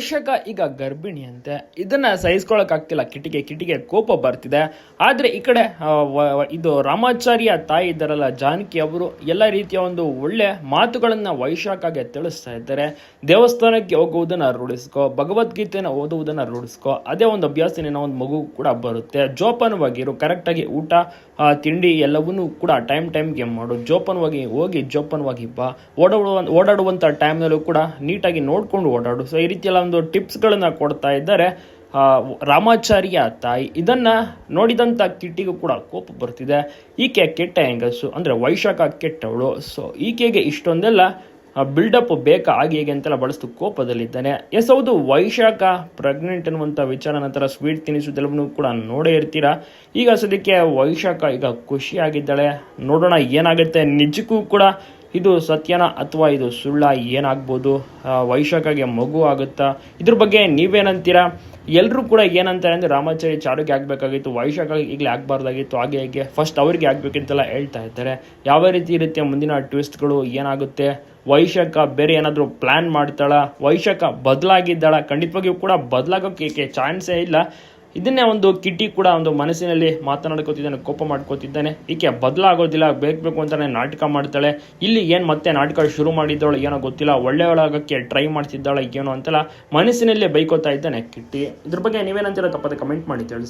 ವೈಶಾಖ ಈಗ ಗರ್ಭಿಣಿ ಅಂತೆ. ಇದನ್ನ ಸಹಿಸ್ಕೊಳಕ್ ಆಗ್ತಿಲ್ಲ. ಕಿಟಿಗೆ ಕಿಟಿಗೆ ಕೋಪ ಬರ್ತಿದೆ. ಆದ್ರೆ ಈ ಕಡೆ ಇದು ರಾಮಾಚಾರ್ಯ ತಾಯಿ ಇದ್ದಾರಲ್ಲ, ಜಾನಕಿ ಅವರು, ಎಲ್ಲ ರೀತಿಯ ಒಂದು ಒಳ್ಳೆ ಮಾತುಗಳನ್ನ ವೈಶಾಖಗೆ ತಿಳಿಸ್ತಾ ಇದ್ದಾರೆ. ದೇವಸ್ಥಾನಕ್ಕೆ ಹೋಗುವುದನ್ನ ರೂಢಿಸ್ಕೋ, ಭಗವದ್ಗೀತೆನ ಓದುವುದನ್ನ ರೂಢಿಸ್ಕೋ. ಅದೇ ಒಂದು ಅಭ್ಯಾಸ ನಿನ್ನ ಒಂದು ಮಗು ಕೂಡ ಬರುತ್ತೆ. ಜೋಪಾನವಾಗಿರು, ಕರೆಕ್ಟಾಗಿ ಊಟ ತಿಂಡಿ ಎಲ್ಲವನ್ನೂ ಕೂಡ ಟೈಮ್ ಟೈಮ್ಗೆ ಮಾಡು. ಜೋಪಾನವಾಗಿ ಹೋಗಿ ಜೋಪಾನವಾಗಿ ಬಾ. ಓಡಾಡುವ ಓಡಾಡುವಂಥ ಟೈಮ್ನಲ್ಲೂ ಕೂಡ ನೀಟಾಗಿ ನೋಡ್ಕೊಂಡು ಓಡಾಡು. ಸೊ ಈ ರೀತಿಯೆಲ್ಲ ಒಂದು ಟಿಪ್ಸ್ಗಳನ್ನು ಕೊಡ್ತಾ ಇದ್ದಾರೆ. ರಾಮಾಚಾರ್ಯ ತಾಯಿ. ಇದನ್ನ ನೋಡಿದಂಥ ಕಿಟ್ಟಿಗೂ ಕೂಡ ಕೋಪ ಬರ್ತಿದೆ. ಈಕೆ ಕೆಟ್ಟ ಹೆಂಗಸು, ಅಂದರೆ ವೈಶಾಖ ಕೆಟ್ಟವಳು. ಸೊ ಈಕೆಗೆ ಇಷ್ಟೊಂದೆಲ್ಲ ಬಿಲ್ಡಪ್ ಬೇಕಾ, ಹಾಗೆ ಹೇಗೆ ಅಂತೆಲ್ಲ ಬಳಸ್ತು ಕೋಪದಲ್ಲಿದ್ದಾನೆ. ಎಸ್, ಹೌದು, ವೈಶಾಖ ಪ್ರೆಗ್ನೆಂಟ್ ಅನ್ನುವಂಥ ವಿಚಾರ ನಂತರ ಸ್ವೀಟ್ ತಿನಿಸುವುದೆಲ್ಲವನ್ನೂ ಕೂಡ ನೋಡೇ ಇರ್ತೀರಾ? ಈಗ ಸದ್ಯಕ್ಕೆ ವೈಶಾಖ ಈಗ ಖುಷಿಯಾಗಿದ್ದಾಳೆ. ನೋಡೋಣ ಏನಾಗುತ್ತೆ. ನಿಜಕ್ಕೂ ಕೂಡ ಇದು ಸತ್ಯನ ಅಥವಾ ಇದು ಸುಳ್ಳ, ಏನಾಗ್ಬೋದು? ವೈಶಾಖಗೆ ಮಗು ಆಗುತ್ತಾ? ಇದ್ರ ಬಗ್ಗೆ ನೀವೇನಂತೀರಾ? ಎಲ್ಲರೂ ಕೂಡ ಏನಂತಾರೆ ಅಂದರೆ ರಾಮಾಚಾರಿ ಚಾರುಗೆ ಆಗಬೇಕಾಗಿತ್ತು, ವೈಶಾಖ ಈಗಲೇ ಆಗಬಾರ್ದಾಗಿತ್ತು, ಹಾಗೆ ಹೇಗೆ. ಫಸ್ಟ್ ಅವರಿಗೆ ಆಗಬೇಕಂತೆಲ್ಲ ಹೇಳ್ತಾ ಇರ್ತಾರೆ. ಯಾವ ರೀತಿ ಇರುತ್ತೆ ಮುಂದಿನ ಟ್ವಿಸ್ಟ್ಗಳು ಏನಾಗುತ್ತೆ? ವೈಶಾಖ ಬೇರೆ ಏನಾದರೂ ಪ್ಲ್ಯಾನ್ ಮಾಡ್ತಾಳ? ವೈಶಾಖ ಬದಲಾಗಿದ್ದಾಳ? ಖಂಡಿತವಾಗಿಯೂ ಕೂಡ ಬದಲಾಗೋಕ್ಕೆ ಚಾನ್ಸೇ ಇಲ್ಲ. ಇದನ್ನೇ ಒಂದು ಕಿಟ್ಟಿ ಕೂಡ ಒಂದು ಮನಸ್ಸಿನಲ್ಲಿ ಮಾತನಾಡ್ಕೋತಿದ್ದಾನೆ, ಕೋಪ ಮಾಡ್ಕೋತಿದ್ದಾನೆ. ಈಕೆ ಬದಲಾಗೋದಿಲ್ಲ ಬೇಕು ಅಂತಾನೆ ನಾಟಕ ಮಾಡ್ತಾಳೆ. ಇಲ್ಲಿ ಏನು ಮತ್ತೆ ನಾಟಕ ಶುರು ಮಾಡಿದ್ದಾಳೆ ಏನೋ ಗೊತ್ತಿಲ್ಲ, ಒಳ್ಳೆಯವಳಾಗಕ್ಕೆ ಟ್ರೈ ಮಾಡ್ತಿದ್ದಾಳೆ ಏನೋ ಅಂತಲ್ಲ ಮನಸ್ಸಿನಲ್ಲೇ ಬೈಕೋತಾ ಇದ್ದಾನೆ ಕಿಟ್ಟಿ ಇದ್ರ ಬಗ್ಗೆ ನೀವೇನಂತೀರ ತಪ್ಪದೆ ಕಮೆಂಟ್ ಮಾಡಿ, ತಿಳಿಸಿ.